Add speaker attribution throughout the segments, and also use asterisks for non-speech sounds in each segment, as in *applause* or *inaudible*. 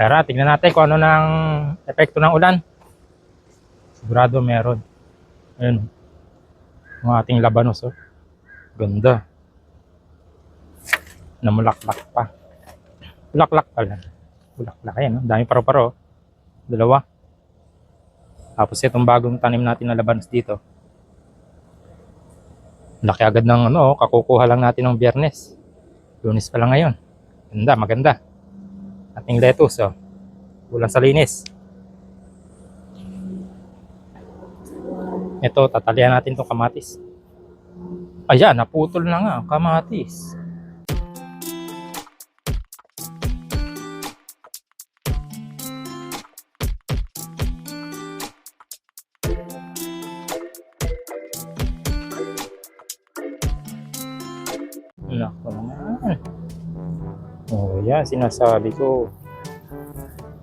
Speaker 1: Tara, tingnan natin kung ano ng epekto ng ulan. Sigurado meron. Ayun. Ang ating labanos, oh. Ganda. Namulaklak pa. Bulaklak pala. Bulaklak yan, oh. Dami paro-paro. oh. Dalawa. Tapos itong bagong tanim natin na labanos dito. Laki agad ng ano, oh. kakukuha lang natin ng biyernes. Lunes pa lang ngayon. Ganda, maganda. Ating lettuce, oh. Kulang sa linis. Ito, tatalian natin itong kamatis. Ayan, naputol na nga kamatis. Yan, sinasabi ko.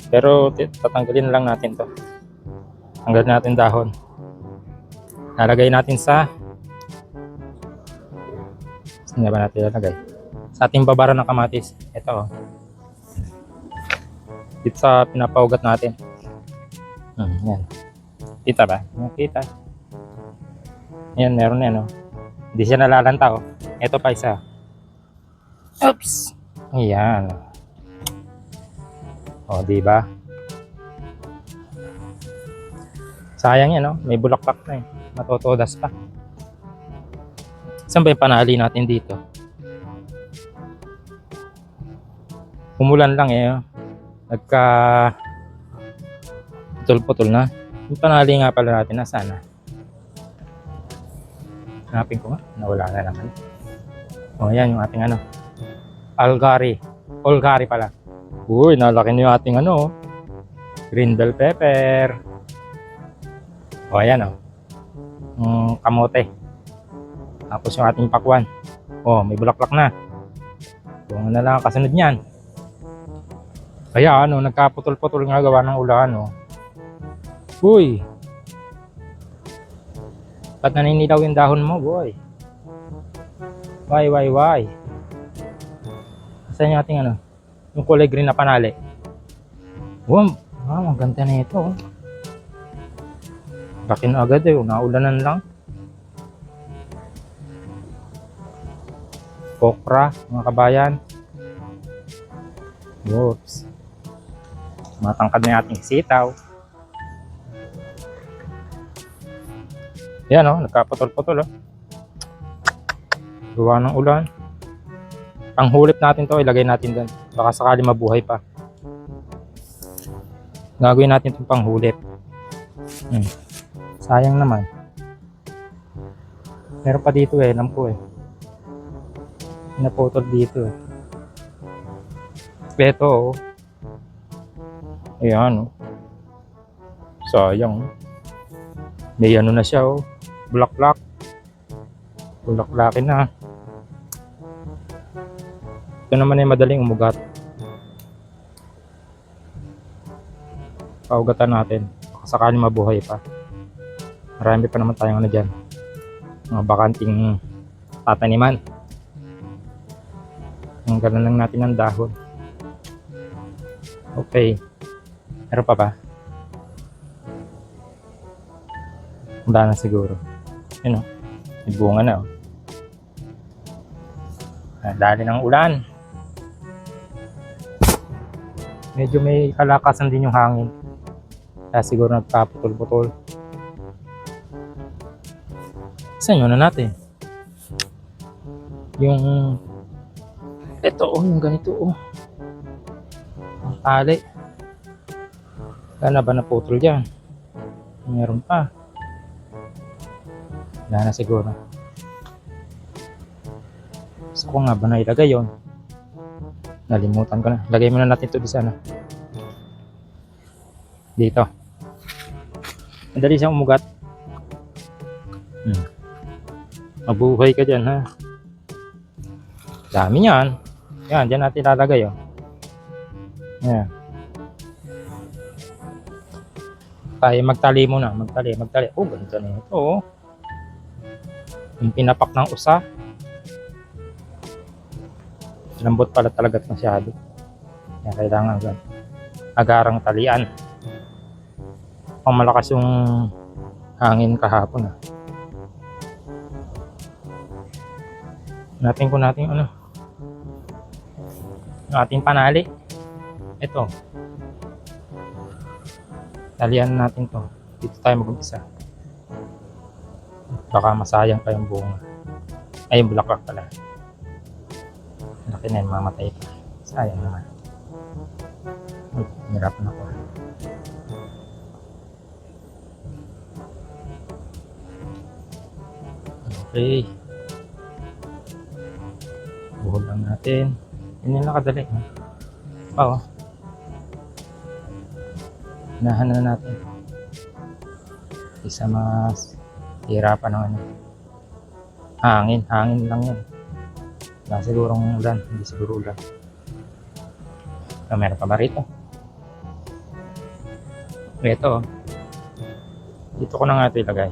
Speaker 1: Pero tatanggalin lang natin to. Tanggalin natin dahon. Lalagay natin sa Saan ba natin lalagay? Sa ating babara ng kamatis. Ito oh. Dito sa pinapaugat natin. Hmm, yan. Kita ba? Nakita. Yan, meron yan oh. Hindi siya nalalanta oh. Ito pa isa. Oops! Ayan. O, di ba? Sayang yan, no? May bulaklak na eh. Matotodas pa. Saan ba yung panali natin dito? Umulan lang eh. oh. Nagka... Putol-putol na. Yung panali nga pala natin, nasaan na? Hanapin ko nga. Nawala na naman. O, yan yung ating ano. Algari. Olgari pala. Uy, nalaki niyo yung ating ano. oh. Green bell pepper. O, ayan o. Mm, kamote. Tapos yung ating pakwan. O, may bulaklak na. Kung na lang ang kasunod niyan. Kaya ano, nagkaputol-putol nga gawa ng ulan. Oh. Uy! Ba't naninilaw yung dahon mo, boy? Why, why, why? Saan yung ating ano? Yung kulay green na panali. Wow, ah, ang ganda na ito. oh. Laki na agad eh, naulanan lang. Okra, mga kabayan. Whoops. Matangkad na ating sitaw. Yan oh, nagkaputol-putol oh. Gawa ng ulan. Panghulip natin to, ilagay natin doon. Baka sakali mabuhay pa. Gagawin natin itong panghulip. Hmm. Sayang naman. Meron pa dito eh, alam ko eh. Naputol dito eh. Ito oh. Ayan oh. Sayang. May ano na siya oh. Bulaklak. Bulaklakin na. Ito naman ay madaling umugat. Paugatan natin. Sakaling mabuhay pa. Marami pa naman tayong ano dyan. Mga bakanting tataniman. Ang gano'n lang natin ang dahon. Okay. Meron pa ba? Wala na siguro. Yun o. May bunga na o. Ah, Dali ng ulan. Medyo may kalakasan din yung hangin. Kaya siguro nagpaputol-putol. Saan yun na natin? Yung ito oh, yung ganito oh. Ang tali. Wala na ba naputol dyan? Meron pa. Wala na siguro. Gusto ko nga ba na ilagay yun? Nalimutan ko na. Lagay muna natin ito di sana. Dito. Madali siyang umugat. Hmm. Mabuhay ka dyan ha. Dami niyan. Yan, dyan natin lalagay oh. Yan. Tayo magtali muna. Magtali, magtali. Oh, ganito na ito oh. Yung pinapak ng usa. Lambot pala talaga ito masyado. Kaya kailangan agad. agarang talian. Pang malakas yung hangin kahapon ah. Natin ko natin ano. Ating panali. Ito. Talian natin to. Dito tayo mag-umpisa. Baka masayang pa yung bunga. Ay, yung bulaklak pala. Laki na yun, mamatay pa. Sayang naman. Uy, hirap na ako. Okay. Buhol lang natin. Yun yung nakadali. Ha? Oo. Hinahan na natin. Isa mas hirapan ng ano. Hangin. Hangin lang yan. Wala sigurong ulan. Hindi siguro ulan. Ah, meron pa ba rito? Ito. oh. Dito ko na nga ito ilagay.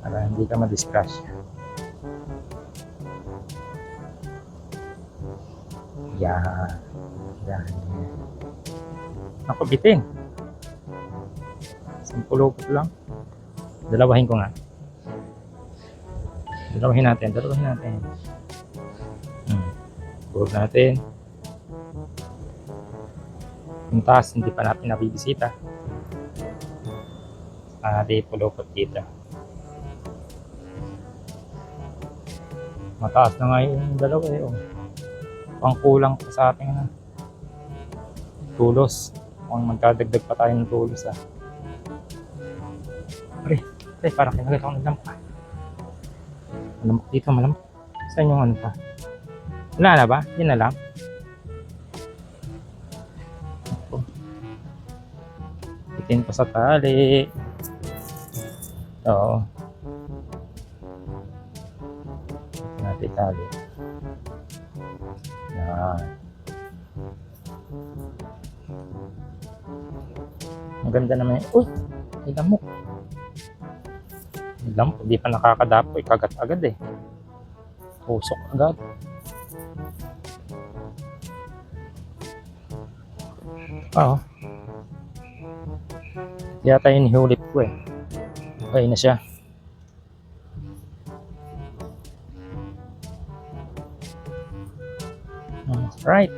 Speaker 1: Para hindi ka ma-discrash. Yan. Yan. Ako bitin. Sampulupot lang. Dalawahin ko nga. Dalawahin natin. Dalawahin natin. Buhol natin. Yung taas, hindi pa natin nabibisita. Ah, di pulupot dito. Mataas na nga yung dalawa eh. Oh. Pangkulang pa sa ating ano, tulos. Kung magkadagdag pa tayo ng tulos ah. Pre, pre, parang kinagat ako ng lamok ah. Malamok dito, malamok. Saan yung ano pa? Wala na ba? Yun na lang. Ako. Bitin pa sa tali. Oo. Natin tali. Yan. Ang naman yun. Uy! May lamok. May lamok. Hindi pa nakakadapo. Ikagat agad eh. Pusok agad. Oo. Yata yung nihulip ko eh. Okay na siya. That's right.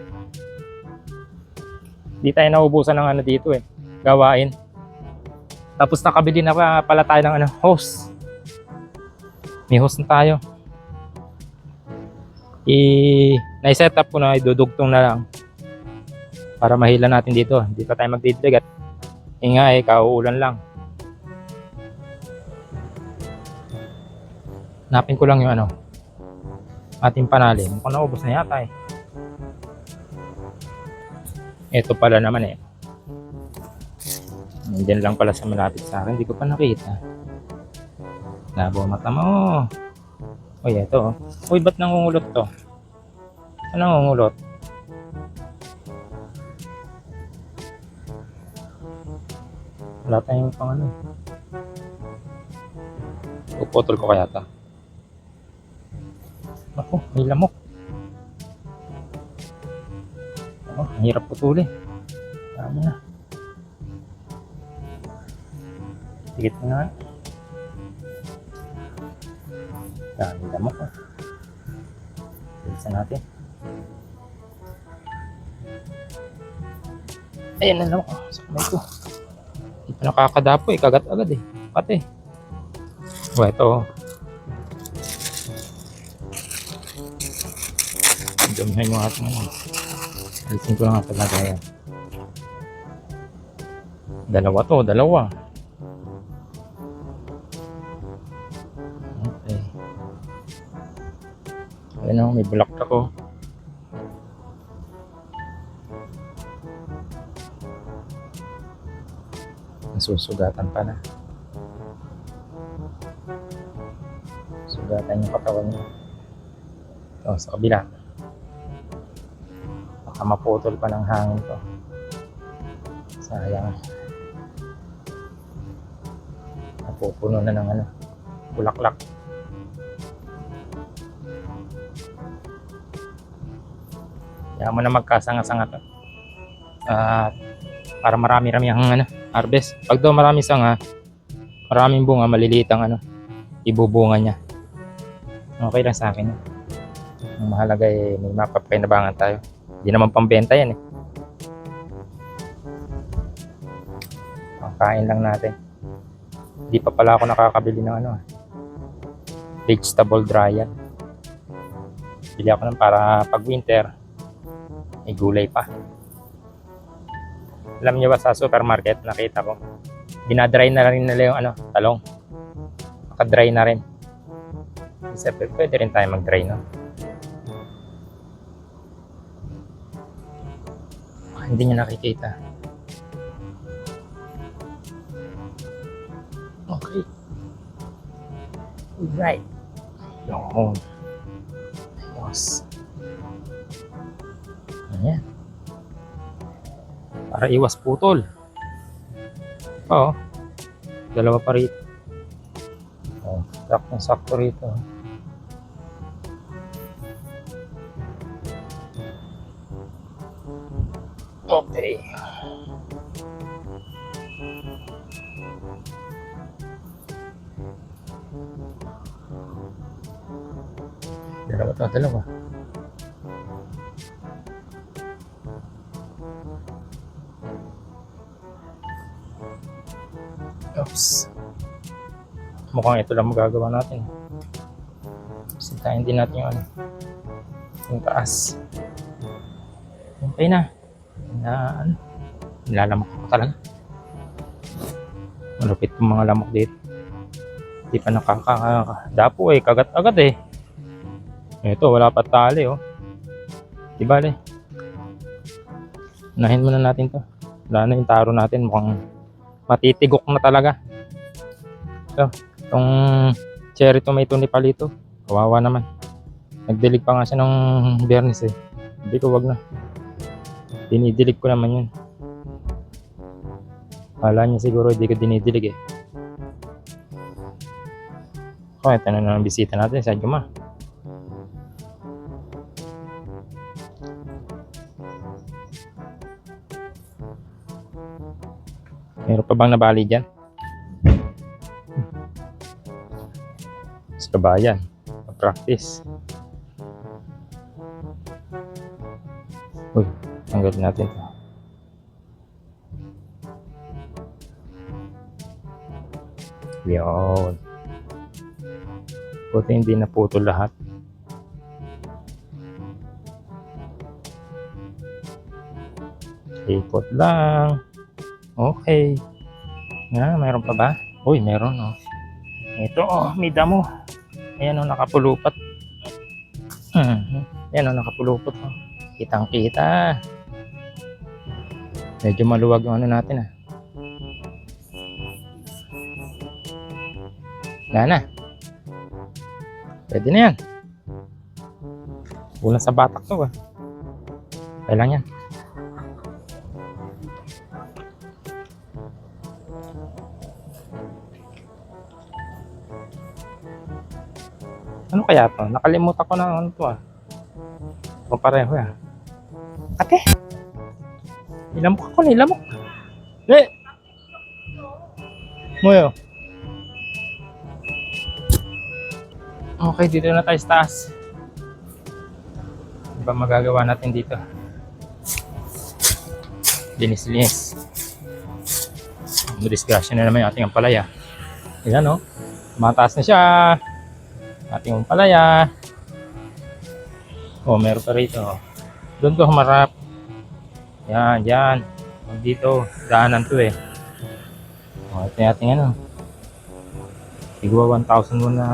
Speaker 1: Di tayo naubusan ng ano dito eh. Gawain. Tapos nakabili na pa pala tayo ng ano, hose. May hose na tayo. I na-set up ko na idudugtong na lang para mahila natin dito. Hindi pa tayo magdidilig at inga eh, kauulan lang. Napin ko lang yung ano, ating panali. Mukhang naubos na yata eh. Ito pala naman eh. Nandiyan lang pala sa malapit sa akin. Hindi ko pa nakita. Labo mata mo. Uy, ito oh. Uy, ba't nangungulot to? Ano nangungulot? Wala tayong pang ano. Puputol ko kaya ta. Ako, may lamok. Ako, ang hirap putulin. Tama na. Tigit na. Dami lamok ah. Bilisan natin. Ayan na lamok. Sa kamay ko. Hindi pa nakakadapo eh. Kagat agad eh. Pati. O, ito. oh. Damihan yung ating ano. Alisin ko lang nga talaga yan. Dalawa to, dalawa. Okay. Ayan o, may block ako. Nasusugatan pa na. Sugatan yung katawan niya. Ito, sa kabila. Baka maputol pa ng hangin to. Sayang. Napupuno na ng ano, bulaklak. Kaya mo na magkasanga-sanga to. At para marami-rami ang ano, harvest. Pag daw marami sanga, maraming bunga, maliliit ang ano, ibubunga niya. Okay lang sa akin. Ang mahalaga eh, may mapapakinabangan tayo. Hindi naman pambenta yan eh. Pangkain lang natin. Hindi pa pala ako nakakabili ng ano, vegetable dryer. Bili ako ng para pag winter, may gulay pa. Alam niyo ba sa supermarket, nakita ko, dinadry na rin nila yung ano, talong. Nakadry na rin. Siyempre, pwede rin tayo mag-dry, no? Ah, hindi niya nakikita. Okay. Right. Yun. Ayos. Para iwas putol. Oo. Dalawa pa rito. Oh, sakto sakto rito. Okay. Dalawa to, dalawa. Oops. Mukhang ito lang magagawa natin. Sintayin din natin yung ano. Yung taas. Okay na. Na ano. Nilalamok ko talaga. Malupit yung mga lamok dito. Hindi pa nakakadapo eh. Kagat agad eh. Ito, wala pa tali oh. Di bale. Unahin muna natin to. Wala na yung taro natin. Mukhang matitigok na talaga. So, itong cherry tomato ni Palito. Kawawa naman. Nagdilig pa nga siya ng bernis eh. Hindi ko wag na. Dinidilig ko naman yun. Kala niya siguro hindi ko dinidilig eh. Okay, ito na ang bisita natin sa Juma. Meron pa bang nabali dyan? Sa kabayan. Practice. Uy, tanggalin natin to. Yun. Buti hindi naputol lahat. Ikot lang. Okay. Nga, mayroon pa ba? Uy, meron oh. Ito oh, may damo. Ayan oh, nakapulupat. Hmm. Ayan oh, nakapulupot oh. Kitang kita. Medyo maluwag yung ano natin ah. Wala na. Pwede na yan. Kulang sa batak to ah. Kailan yan. Kaya to? Nakalimutan ko na ano to ah. O pareho yan. Ate! Ilamok ako na, ilamok. Eh! Moyo. Okay, dito na tayo sa taas. Ano ba magagawa natin dito? Linis-linis. Madisgrasya na naman yung ating ampalaya. Ayan o. Oh. Mataas na siya. Ating ampalaya. Oh, meron pa rito. Doon to humarap. Yan, yan. Dito, daanan to eh. Oh, ito yung ating ano. Siguro 1,000 muna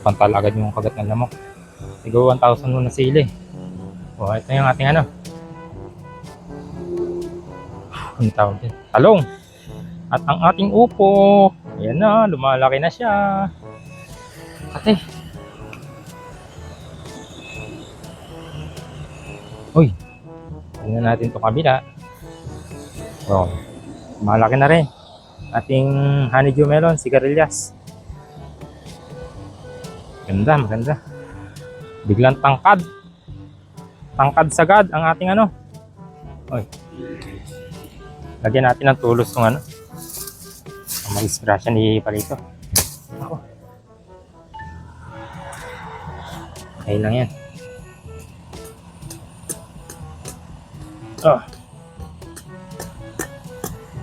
Speaker 1: pantal agad yung kagat ng lamok. Siguro 1,000 muna sili. O, ito yung ating ano. Ang tawag din. Talong. At ang ating upo. Ayan na, lumalaki na siya. Ate. Uy. Tingnan natin itong kabila. O, malaki na rin. Ating honeydew melon, sigarilyas. Ganda, maganda. Biglang tangkad. Tangkad sagad ang ating ano, Oy. Lagyan natin ng tulos ng ano. Ang mag-disgrasya ni Palito. Ako. Okay lang yan. Oh.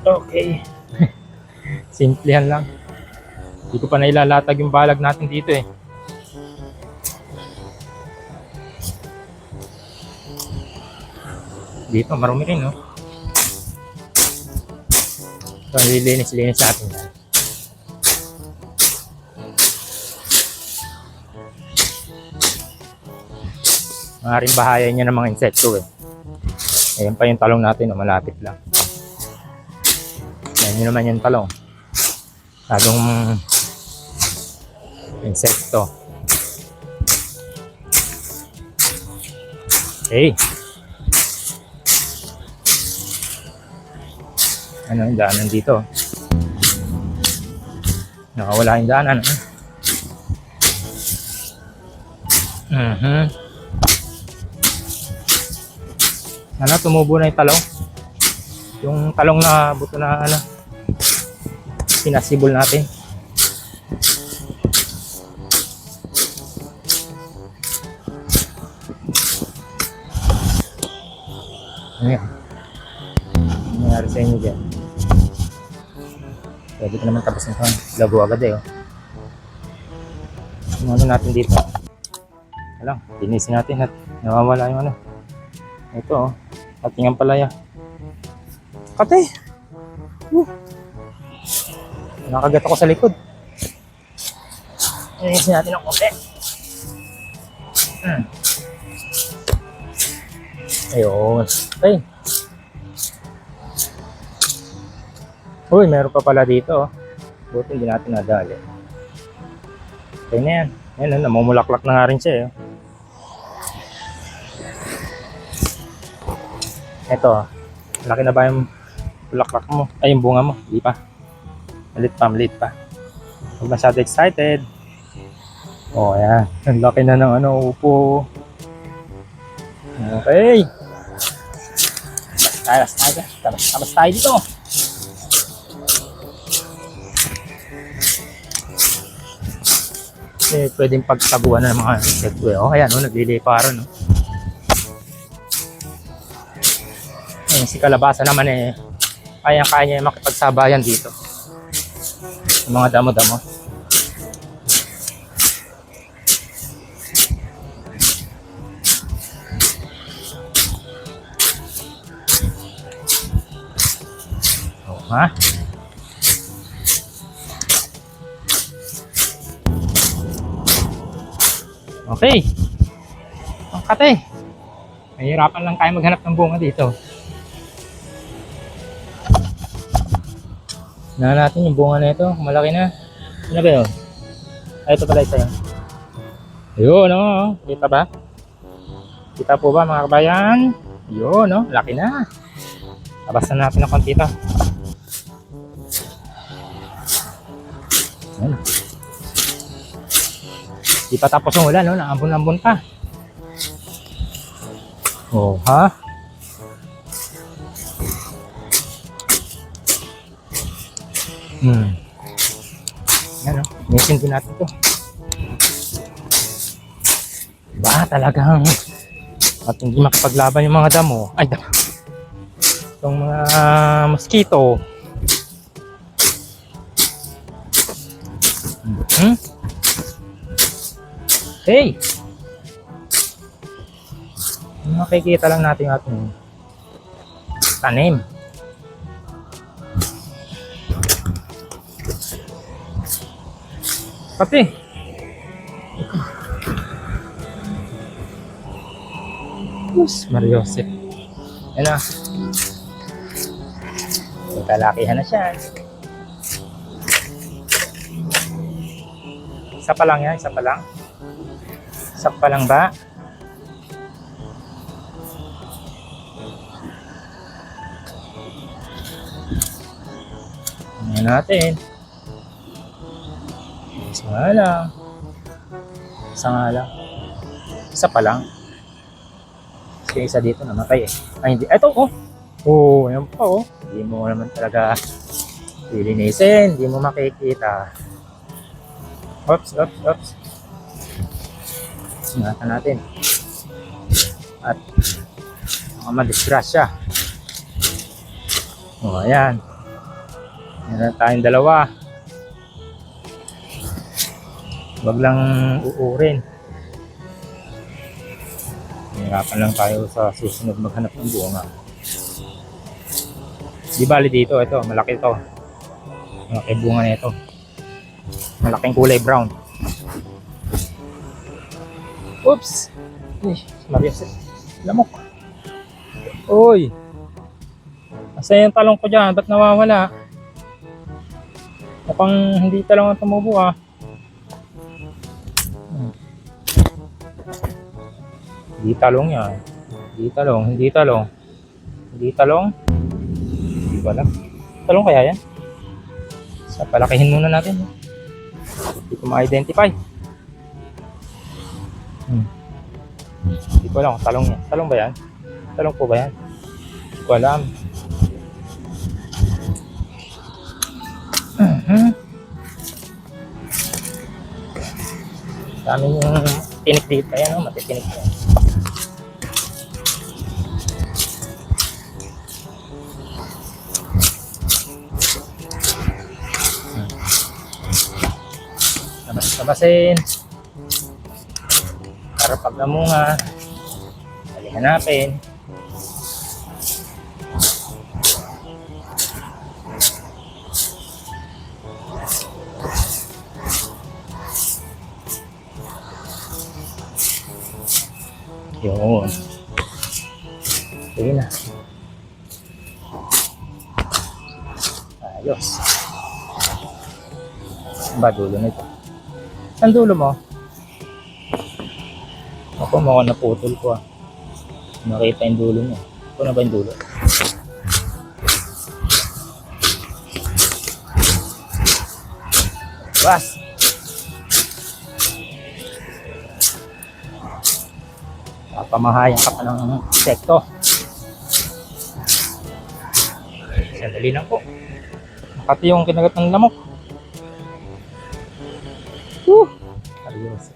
Speaker 1: Okay. *laughs* Simplihan lang. Hindi ko pa nailalatag yung balag natin dito eh. Dito, marumi rin, no? So, lilinis-linis natin yan. Mga rin bahaya niya ng mga insekto eh. Ayan pa yung talong natin, no? malapit lang. Ayan yun naman yung talong. Tagong insekto. Okay. Ano yung daanan dito? Nakawala yung daanan. Ano? Mhm. Ano, tumubo na yung talong. Yung talong na buto na ano, pinasibol natin. Pwede ko naman tapos nito. Lago agad eh. Oh. Ano natin dito. Alam, linisin natin at nawawala yung ano. Ito oh. Ating ang palaya. Kate! Uh. Nakagat ako sa likod. Linisin natin ang konti. Hmm. Ayun. Ay. Uy, meron pa pala dito. oh. Buti hindi natin nadali. Okay na yan. Yan, oh, namumulaklak na nga rin siya. Eh. Ito, oh. laki na ba yung bulaklak mo? Ay, yung bunga mo? Hindi pa. Malit pa, malit pa. Huwag masyado excited. Oh, ayan. Ang laki na ng ano, upo. Okay. Tayo, tayo. Tabas, tabas tayo dito. Eh, pwedeng pagtaguan ng mga insekto. Oh, ayan, no, nagliliparan, no. Eh, si Kalabasa naman eh, kaya-kaya niya makipagsabayan dito. Sa mga damo-damo. Oh, ha? Okay. Ang kate. Mahirapan lang tayo maghanap ng bunga dito. Na natin yung bunga na ito. Malaki na. Ano ba yun? Ay, ito pala isa yun. Ayun, oh. Kita ba? Kita po ba mga kabayan? Yun, oh. Laki na. Tabas na natin ng konti ito. Ayan. Di pa tapos ang ulan, no? Naambon-ambon pa. Oh, ha? Hmm. Yan, no? Mission din natin to. Ba, talagang at hindi makapaglaban yung mga damo. Ay, damo. Itong mga mosquito. Hmm? Hey! Makikita lang natin ating tanim. Pati. Yes, Mariosep. Yan na. Kalakihan na siya. Isa pa lang yan, isa pa lang. Isa pa lang ba? Ano natin? Isa nga lang. Isa nga lang. Isa pa lang. Kasi isa dito namatay eh. Ay hindi. Eto oh. Oh, yan pa oh. Hindi mo naman talaga lilinisin, hindi mo makikita. Oops, oops, oops. Ingatan natin. At mga madisgrasya. O, oh, ayan. Meron tayong dalawa. Huwag lang uurin. Hirapan lang tayo sa susunod maghanap ng bunga. Di bali dito, ito, malaki ito. Malaki bunga na ito. Malaking kulay brown. Oops! Ay, Marias. Lamok. Uy! Asa yung talong ko dyan? Ba't nawawala? Mukhang hindi talong ang tumubo ah. Hindi talong yan. Hindi talong, hindi talong. Hindi talong. Hindi ko alam. Talong kaya yan? Sa palakihin muna natin. Hindi ko ma-identify. Hmm. Hindi ko alam kung talong yan. Talong ba yan? Talong po ba yan? Hindi ko alam. Mhm. Dami yung tinik dito. Ayan o, matitinik yan. Labas-labasin. Para pag namunga, hanapin. Yun. Sige na. Ayos. Ba dulo nito? Saan dulo mo? Ako, mukha naputol ko ah. Nakita yung dulo niya. Ito na ba yung dulo? Bas! Papamahayan ka pa ng sekto. Sandali lang po. Makati yung kinagat ng lamok. Woo! Ayos.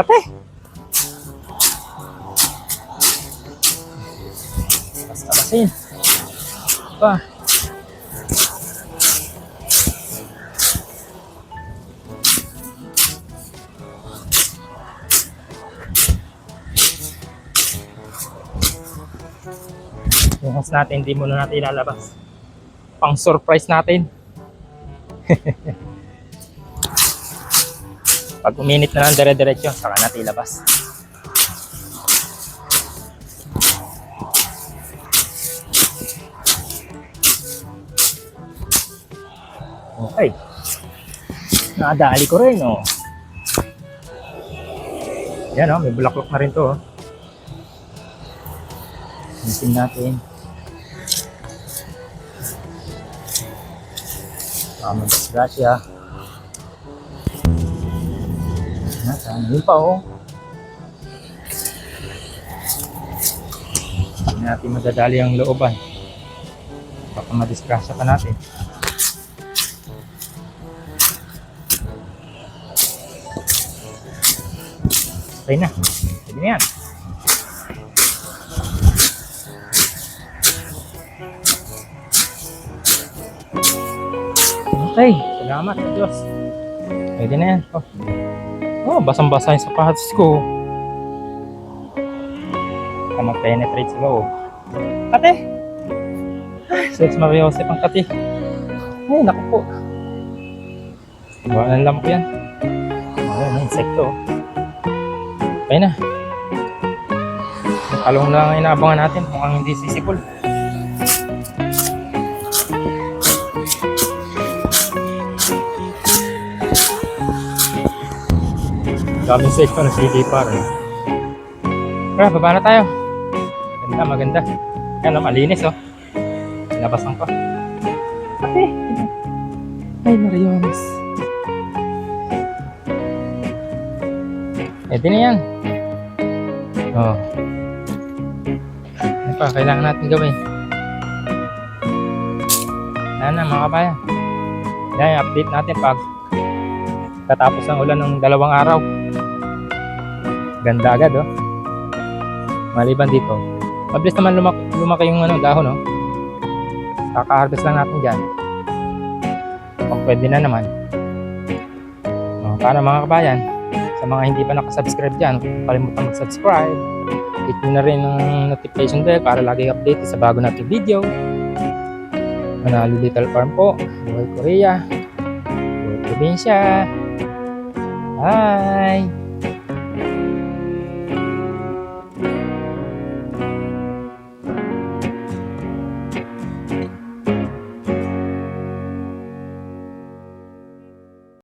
Speaker 1: Kate! Basin. Pa. Host natin, hindi muna natin ilalabas. Pang surprise natin. *laughs* Pag uminit na lang dire-diretso, saka natin ilabas. Okay. Nakadali ko rin, oh. Yan, oh. May bulaklak na rin to, oh. Hansin natin. Tama, disgrasya. Nasaan? Yun pa, oh. Hindi natin madadali ang looban. Baka madisgrasya pa natin. Okay na. Pwede na yan. Okay. Salamat sa Diyos. Pwede na yan. Oh, oh basang-basa yung sapatos ko. Baka mag-penetrate sa loob. Kate! Ay, Sus Maria Joseph ang kati. Ay, naku po. Gawa ng lamp yan. Ayun, insekto. Okay na. Yung talong lang ang inaabangan natin kung ang hindi sisipol. Daming sekto na silipar. Eh. Tara, baba na tayo. Maganda, maganda. Yan, oh, malinis oh. Labasan ko. Ate! Ay, Mariones. Pwede na yan. Oh. Ano pa, kailangan natin gawin? Ayan na mga kabayan. Yan, update natin pag katapos ng ulan ng dalawang araw. Ganda agad, oh. Maliban dito. Mabilis naman lumaki, lumaki yung ano, dahon, oh. Kaka-harvest lang natin dyan. Kung pwede na naman. Oh, para mga kabayan, sa mga hindi pa nakasubscribe dyan, huwag kalimutan mag-subscribe. Hit nyo na rin ang notification bell para lagi update sa bago nating video. Manalo Little Farm po. Buhay Korea. Buhay Probinsya. Bye!